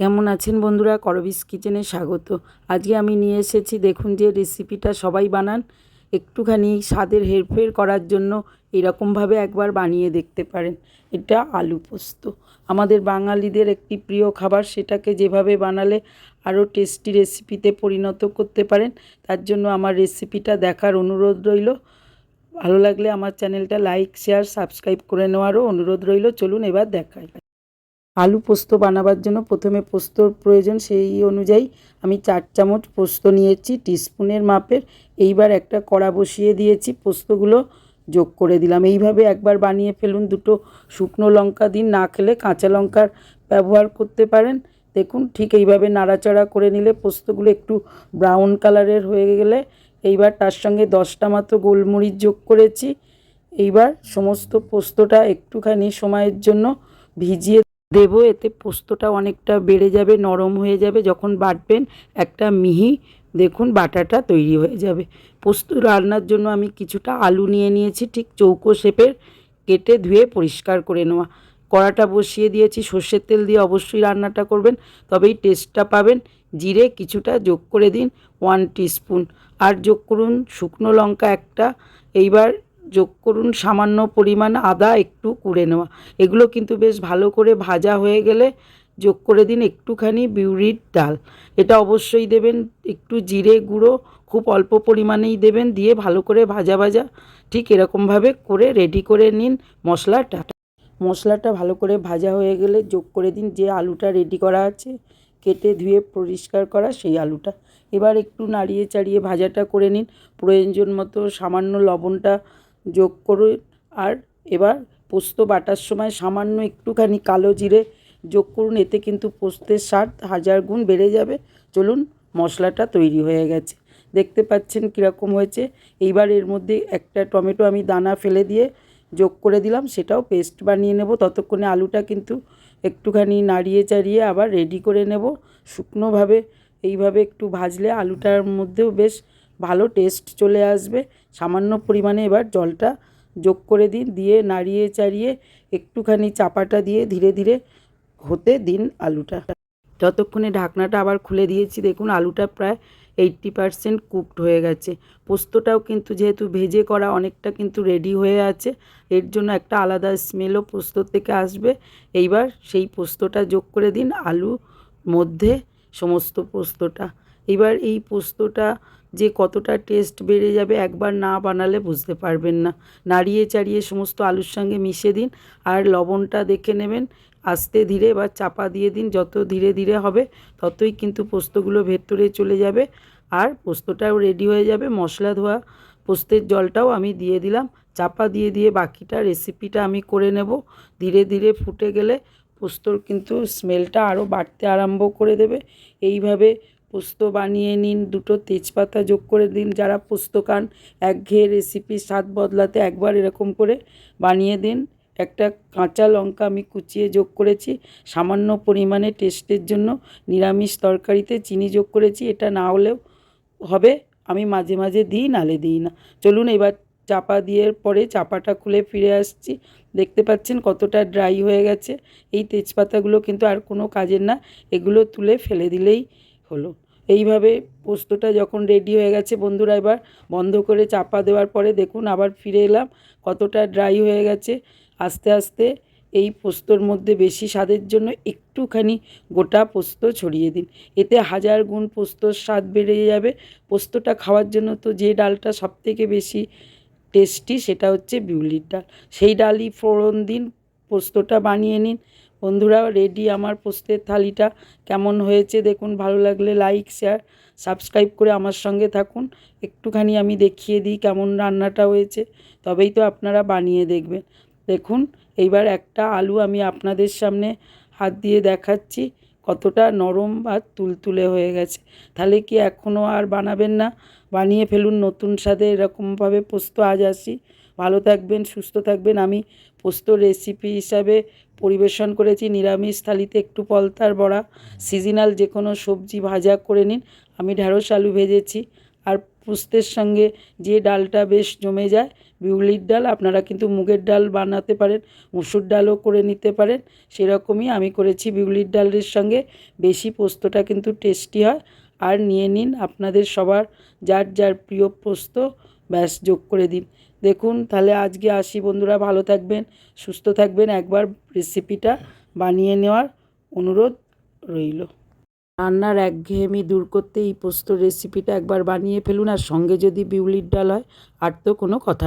কেমন আছেন বন্ধুরা? করবিস কিচেনে স্বাগত। আজকে আমি নিয়ে এসেছি, দেখুন যে রেসিপিটা সবাই বানান। একটুখানি স্বাদের হেরফের করার জন্য এরকমভাবে একবার বানিয়ে দেখতে পারেন। এটা আলু পোস্ত। আমাদের বাঙালিদের একটি প্রিয় খাবার, সেটাকে যেভাবে বানালে আরও টেস্টি রেসিপিতে পরিণত করতে পারেন, তার জন্য আমার রেসিপিটা দেখার অনুরোধ রইল। ভালো লাগলে আমার চ্যানেলটা লাইক শেয়ার সাবস্ক্রাইব করে নেওয়ারও অনুরোধ রইল। চলুন এবার দেখাই। আলু পোস্ত বানাবার জন্য প্রথমে পোস্তর প্রয়োজন সেই অনুযায়ী আমি চার চামচ পোস্ত নিয়েছি, টিস্পুনের মাপের। এইবার একটা কড়া বসিয়ে দিয়েছি, পোস্তগুলো যোগ করে দিলাম। এইভাবে একবার বানিয়ে ফেলুন, দুটো শুকনো লঙ্কা দিন, না খেলে কাঁচা লঙ্কার ব্যবহার করতে পারেন। দেখুন, ঠিক এইভাবে নাড়াচাড়া করে নিলে পোস্তগুলো একটু ব্রাউন কালারের হয়ে গেলে এইবার তার সঙ্গে দশটা মাত্র গোলমরিচ যোগ করেছি। এইবার সমস্ত পোস্তটা একটুখানি সময়ের জন্য ভিজিয়ে দেবো, এতে পোস্তটা অনেকটা বেড়ে যাবে, নরম হয়ে যাবে। যখন বাটবেন, একটা মিহি দেখুন বাটাটা তৈরি হয়ে যাবে। পোস্ত রান্নার জন্য আমি কিছুটা আলু নিয়ে নিয়েছি, ঠিক চৌকো শেপের, কেটে ধুয়ে পরিষ্কার করে নেওয়া। কড়াটা বসিয়ে দিয়েছি, সর্ষের তেল দিয়ে অবশ্যই রান্নাটা করবেন তবেই টেস্টটা পাবেন। জিরে কিছুটা যোগ করে দিন ওয়ান টিস্পুন আর যোগ করুন শুকনো লঙ্কা একটা। এইবার যোগ করুন, সামান্য পরিমাণ আদা একটু কুড়ে নেওয়া। এগুলো কিন্তু বেশ ভালো করে ভাজা হয়ে গেলে যোগ করে দিন একটুখানি বিউরির ডাল। এটা অবশ্যই দেবেন একটু জিরে গুঁড়ো, খুব অল্প পরিমাণেই দেবেন, দিয়ে ভালো করে ভাজা ভাজা ঠিক এরকমভাবে করে রেডি করে নিন মশলাটা। মশলাটা ভালো করে ভাজা হয়ে গেলে যোগ করে দিন যে আলুটা রেডি করা আছে, কেটে ধুয়ে পরিষ্কার করা সেই আলুটা। এবার একটু নাড়িয়ে চাড়িয়ে ভাজাটা করে নিন। প্রয়োজন মতো সামান্য লবণটা যোগ করুন। আর এবার পোস্ত বাটার সময় সামান্য একটুখানি কালো জিরে যোগ করুন, এতে কিন্তু পোস্তের স্বাদ হাজার গুণ বেড়ে যাবে। চলুন, মশলাটা তৈরি হয়ে গেছে। দেখতে পাচ্ছেন কীরকম হয়েছে। এইবার এর মধ্যে একটা টমেটো আমি দানা ফেলে দিয়ে যোগ করে দিলাম, সেটাও পেস্ট বানিয়ে নেব। ততক্ষণে আলুটা কিন্তু একটুখানি নাড়িয়ে চাড়িয়ে আবার রেডি করে নেব। শুকনোভাবে, এইভাবে একটু ভাজলে আলুটার মধ্যেও বেশ ভালো টেস্ট চলে আসবে। সামান্য পরিমাণে এবার জলটা যোগ করে দিন, দিয়ে নাড়িয়ে চাড়িয়ে একটুখানি চাপাটা দিয়ে ধীরে ধীরে হতে দিন আলুটা। যতক্ষণে ঢাকনাটা আবার খুলে দিয়েছি, দেখুন আলুটা প্রায় এইট্টি পারসেন্ট কুকড হয়ে গেছে। পোস্তটাও কিন্তু যেহেতু ভেজে করা, অনেকটা কিন্তু রেডি হয়ে আছে। এর জন্য একটা আলাদা স্মেলও পোস্ত থেকে আসবে। এইবার সেই পোস্তটা যোগ করে দিন আলু মধ্যে সমস্ত পোস্তটা। এবার এই পোস্তটা যে কতটা টেস্ট বেড়ে যাবে একবার না বানালে বুঝতে পারবেন না। নাড়িয়ে চাড়িয়ে সমস্ত আলুর সঙ্গে মিশিয়ে দিন আর লবণটা দেখে নেবেন। আস্তে ধীরে বা চাপা দিয়ে দিন, যত ধীরে ধীরে হবে ততই কিন্তু পোস্তগুলো ভেতরে চলে যাবে। আর পোস্তটাও রেডি হয়ে যাবে। মশলা ধোয়া পোস্তের জলটাও আমি দিয়ে দিলাম। চাপা দিয়ে দিয়ে বাকিটা রেসিপিটা আমি করে নেব। ধীরে ধীরে ফুটে গেলে পোস্তর কিন্তু স্মেলটা আরও বাড়তে আরম্ভ করে দেবে। এইভাবে পোস্ত বানিয়ে নিন, দুটো তেজপাতা যোগ করে দিন, যারা পোস্ত খান, একঘেয়ে রেসিপি স্বাদ বদলাতে একবার এরকম করে বানিয়ে দিন। একটা কাঁচা লঙ্কা আমি কুচিয়ে যোগ করেছি, সামান্য পরিমাণে টেস্টের জন্য। নিরামিষ তরকারিতে চিনি যোগ করেছি, এটা না হলেও হবে, আমি মাঝে মাঝে দিই, নালে দিই না। চলুন এবার চাপা দিয়ে পরে চাপাটা খুলে ফিরে আসছি। দেখতে পাচ্ছেন কতটা ড্রাই হয়ে গেছে। এই তেজপাতাগুলো কিন্তু আর কোনো কাজের না, এগুলো তুলে ফেলে দিলেই হলো। এইভাবে পোস্তটা যখন রেডি হয়ে গেছে বন্ধুরা এবার বন্ধ করে চাপা দেওয়ার পরে দেখুন আবার ফিরে এলাম, কতটা ড্রাই হয়ে গেছে। আস্তে আস্তে এই পোস্তর মধ্যে বেশি স্বাদের জন্য একটুখানি গোটা পোস্ত ছড়িয়ে দিন। এতে হাজার গুণ পোস্তর স্বাদ বেড়ে যাবে। পোস্তটা খাওয়ার জন্য তো যে ডালটা সবথেকে বেশি টেস্টি সেটা হচ্ছে বিউলির ডাল। সেই ডালই ফোড়ন দিন পোস্তটা বানিয়ে নিন। বন্ধুরা রেডি আমার পোস্তের থালিটা কেমন হয়েছে দেখুন। ভালো লাগলে লাইক শেয়ার সাবস্ক্রাইব করে আমার সঙ্গে থাকুন। একটুখানি আমি দেখিয়ে দিই কেমন রান্নাটা হয়েছে, তবেই তো আপনারা বানিয়ে দেখবেন। দেখুন, এইবার একটা আলু আমি আপনাদের সামনে হাত দিয়ে দেখাচ্ছি, কতটা নরম আর তুলতুলে হয়ে গেছে। তাহলে কি এখনও আর বানাবেন না? বানিয়ে ফেলুন নতুন স্বাদে এরকমভাবে পোস্ত। আজ আসি। ভালো থাকবেন, সুস্থ থাকবেন। আমি পোস্ত রেসিপি হিসাবে পরিবেশন করেছি, নিরামিষ থালিতে একটু পলতার বড়া সিজনাল যে কোনো সবজি ভাজা করে নিন। আমি ঢ্যাঁড়স আলু ভেজেছি। আর পোস্তের সঙ্গে যে ডালটা বেশ জমে যায়, বিউলির ডাল, আপনারা কিন্তু মুগের ডাল বানাতে পারেন, মুসুর ডালও করে নিতে পারেন, সেরকমই আমি করেছি বিউলির ডালের সঙ্গে। বেশি পোস্তটা কিন্তু টেস্টি হয়। আর নিয়ে নিন আপনাদের সবার, যার যার প্রিয় পোস্ত, ব্যাস যোগ করে দিন। দেখুন, তাহলে আজকে আসি বন্ধুরা, ভালো থাকবেন, সুস্থ থাকবেন। একবার রেসিপিটা বানিয়ে নেওয়ার অনুরোধ রইল। রান্নার একঘেয়েমি দূর করতে এই পোস্ত রেসিপিটা একবার বানিয়ে ফেলুন, আর সঙ্গে যদি বিউলির ডাল হয়, আর তো কোনো কথা